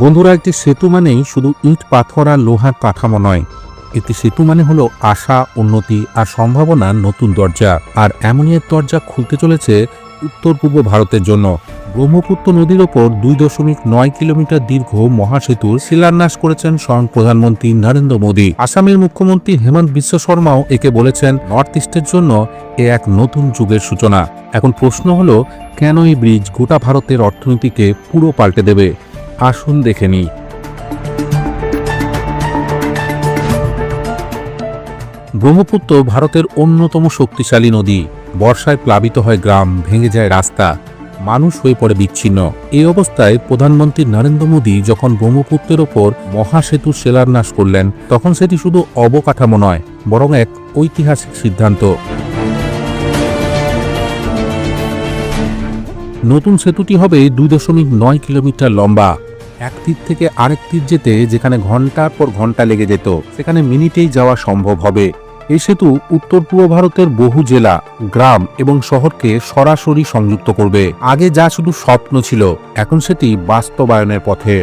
বন্ধুরা, একটি সেতু মানেই শুধু ইট, পাথর আর লোহার কাঠামো নয়। একটি সেতু মানে হলো আশা, উন্নতি আর সম্ভাবনার নতুন দরজা। আর এমনই এক দরজা খুলতে চলেছে উত্তর পূর্ব ভারতের জন্য। ব্রহ্মপুত্র নদীর ওপর দুই দশমিক নয় কিলোমিটার দীর্ঘ মহাসেতুর শিলান্যাস করেছেন স্বয়ং প্রধানমন্ত্রী নরেন্দ্র মোদী। আসামের মুখ্যমন্ত্রী হেমন্ত বিশ্ব শর্মাও একে বলেছেন, নর্থ ইস্টের জন্য এ এক নতুন যুগের সূচনা। এখন প্রশ্ন হলো, কেন এই ব্রিজ গোটা ভারতের অর্থনীতিকে পুরো পাল্টে দেবে? আসুন দেখে নিই। ব্রহ্মপুত্র ভারতের অন্যতম শক্তিশালী নদী। বর্ষায় প্লাবিত হয় গ্রাম, ভেঙে যায় রাস্তা। মানুষ হয়ে পড়ে বিচ্ছিন্ন। এই অবস্থায় প্রধানমন্ত্রী নরেন্দ্র মোদী যখন ব্রহ্মপুত্রের ওপর মহাসেতুর শিলান্যাস করলেন, তখন সেটি শুধু অবকাঠামো নয়, বরং এক ঐতিহাসিক সিদ্ধান্ত। নতুন সেতুটি হবে দুই দশমিক নয় কিলোমিটার লম্বা। এক তীর থেকে আরেক তীর যেতে যেখানে ঘণ্টার পর ঘণ্টা লেগে যেত, সেখানে মিনিটেই যাওয়া সম্ভব হবে। এই সেতু উত্তর পূর্ব ভারতের বহু জেলা, গ্রাম এবং শহরকে সরাসরি সংযুক্ত করবে। আগে যা শুধু স্বপ্ন ছিল, এখন সেটি বাস্তবায়নের পথে।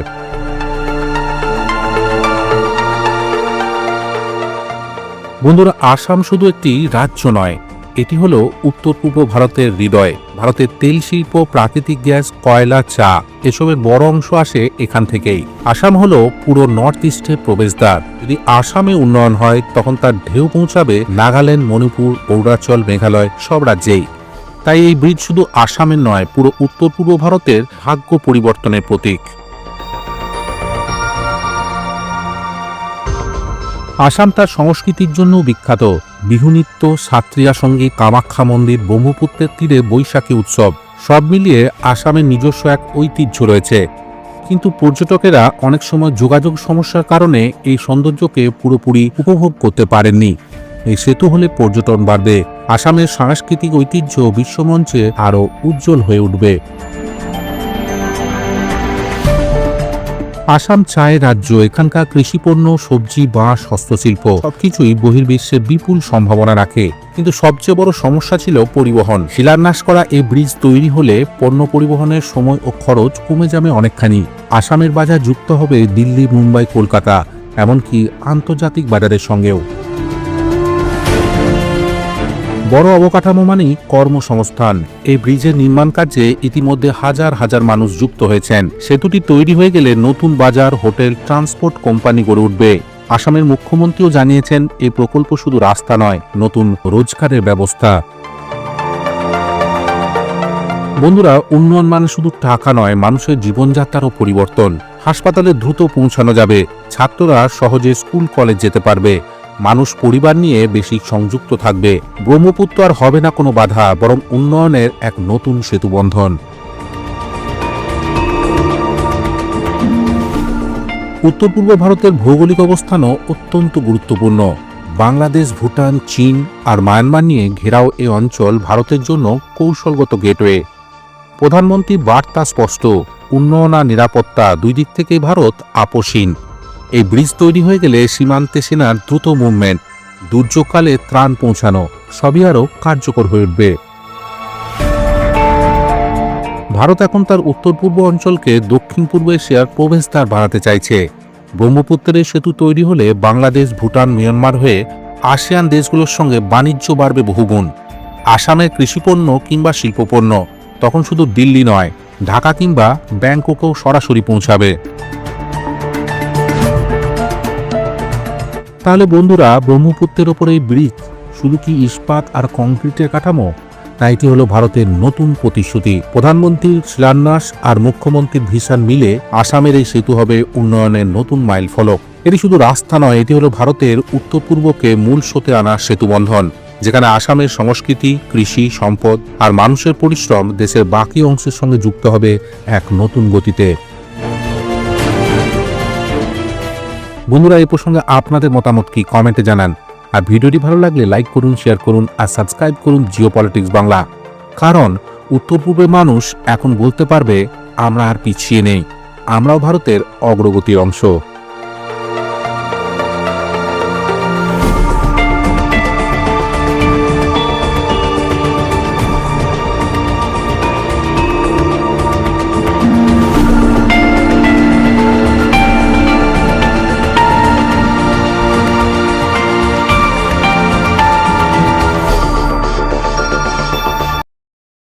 বন্ধুরা, আসাম শুধু একটি রাজ্য নয় এটি হলো উত্তর পূর্ব ভারতের হৃদয়, ভারতের তেল শিল্প, প্রাকৃতিক গ্যাস, কয়লা, চা, এসবের বড় অংশ আসে এখান থেকেই। আসাম হলো পুরো নর্থ ইস্টের প্রবেশদ্বার। যদি আসামে উন্নয়ন হয়, তখন তার ঢেউ পৌঁছাবে নাগাল্যান্ড, মণিপুর, অরুণাচল, মেঘালয় সব রাজ্যেই। তাই এই ব্রিজ শুধু আসামের নয়, পুরো উত্তর পূর্ব ভারতের ভাগ্য পরিবর্তনের প্রতীক। আসাম তার সংস্কৃতির জন্য বিখ্যাত। বিহু নৃত্য সাত্রিয়া সংগীত কামাখ্যা মন্দির, ব্রহ্মপুত্রের তীরে বৈশাখী উৎসব, সব মিলিয়ে আসামের নিজস্ব এক ঐতিহ্য রয়েছে। কিন্তু পর্যটকেরা অনেক সময় যোগাযোগ সমস্যার কারণে এই সৌন্দর্যকে পুরোপুরি উপভোগ করতে পারেননি। এই সেতু হলে পর্যটন বাড়বে। আসামের সাংস্কৃতিক ঐতিহ্য বিশ্বমঞ্চে আরও উজ্জ্বল হয়ে উঠবে। আসাম চায় রাজ্য, এখানকার কৃষিপণ্য সবজি, বাঁশ, হস্তশিল্প, সবকিছুই বহির্বিশ্বে বিপুল সম্ভাবনা রাখে। কিন্তু সবচেয়ে বড় সমস্যা ছিল পরিবহন। শিলান্যাস করা এই ব্রিজ তৈরি হলে পণ্য পরিবহনের সময় ও খরচ কমে যাবে অনেকখানি। আসামের বাজার যুক্ত হবে দিল্লি, মুম্বাই, কলকাতা, এমনকি আন্তর্জাতিক বাজারের সঙ্গেও। বড় অবকাঠামো মানেই কর্মসংস্থান। এই ব্রিজের নির্মাণ কার্যে ইতিমধ্যে হাজার হাজার মানুষ যুক্ত হয়েছেন। সেতুটি তৈরি হয়ে গেলে নতুন বাজার, হোটেল, ট্রান্সপোর্ট কোম্পানি গড়ে উঠবে। আসামের মুখ্যমন্ত্রীও জানিয়েছেন এই প্রকল্প শুধু রাস্তা নয়, নতুন রোজগারের ব্যবস্থা। বন্ধুরা, উন্নয়ন মানে শুধু টাকা নয়, মানুষের জীবনযাত্রারও পরিবর্তন। হাসপাতালে দ্রুত পৌঁছানো যাবে। ছাত্ররা সহজে স্কুল, কলেজ যেতে পারবে। মানুষ পরিবার নিয়ে বেশি সংযুক্ত থাকবে। ব্রহ্মপুত্র আর হবে না কোনো বাধা, বরং উন্নয়নের এক নতুন সেতুবন্ধন উত্তর পূর্ব ভারতের ভৌগোলিক অবস্থানও অত্যন্ত গুরুত্বপূর্ণ। বাংলাদেশ, ভুটান, চীন আর মায়ানমার নিয়ে ঘেরাও এ অঞ্চল ভারতের জন্য কৌশলগত গেটওয়ে। প্রধানমন্ত্রী বার্তা স্পষ্ট, উন্নয়ন আর নিরাপত্তা দুই দিক থেকেই ভারত আপোষহীন এই ব্রিজ তৈরি হয়ে গেলে সীমান্তে সেনার দ্রুত মুভমেন্ট দুর্যোগকালে ত্রাণ পৌঁছানো, সবই আরও কার্যকর হয়ে উঠবে। ভারত এখন তার উত্তর পূর্ব অঞ্চলকে দক্ষিণ পূর্ব এশিয়ার প্রবেশদ্বার বাড়াতে চাইছে। ব্রহ্মপুত্রের সেতু তৈরি হলে বাংলাদেশ, ভুটান, মিয়ানমার হয়ে আসিয়ান দেশগুলোর সঙ্গে বাণিজ্য বাড়বে বহুগুণ। আসামের কৃষিপণ্য কিংবা শিল্পপণ্য, তখন শুধু দিল্লি নয়, ঢাকা কিংবা ব্যাংককেও সরাসরি পৌঁছাবে। তাহলে বন্ধুরা, ব্রহ্মপুত্রের ওপর এই ব্রিজ, শুধু কি ইস্পাত আর কংক্রিটের কাঠামো? না এটি হলো ভারতের নতুন প্রতিশ্রুতি। প্রধানমন্ত্রীর শিলান্যাস আর মুখ্যমন্ত্রীর ভিসান মিলে আসামের এই সেতু হবে উন্নয়নের নতুন মাইল ফলক। এটি শুধু রাস্তা নয়, এটি হলো ভারতের উত্তর পূর্বকে মূল স্রোতে আনা সেতুবন্ধন যেখানে আসামের সংস্কৃতি, কৃষি, সম্পদ আর মানুষের পরিশ্রম দেশের বাকি অংশের সঙ্গে যুক্ত হবে এক নতুন গতিতে। বন্ধুরা এই প্রসঙ্গে আপনাদের মতামত কি? কমেন্টে জানান। আর ভিডিওটি ভালো লাগলে লাইক করুন, শেয়ার করুন আর সাবস্ক্রাইব করুন জিও পলিটিক্স বাংলা। কারণ উত্তর পূর্বের মানুষ এখন বলতে পারবে, আমরা আর পিছিয়ে নেই। আমরাও ভারতের অগ্রগতির অংশ।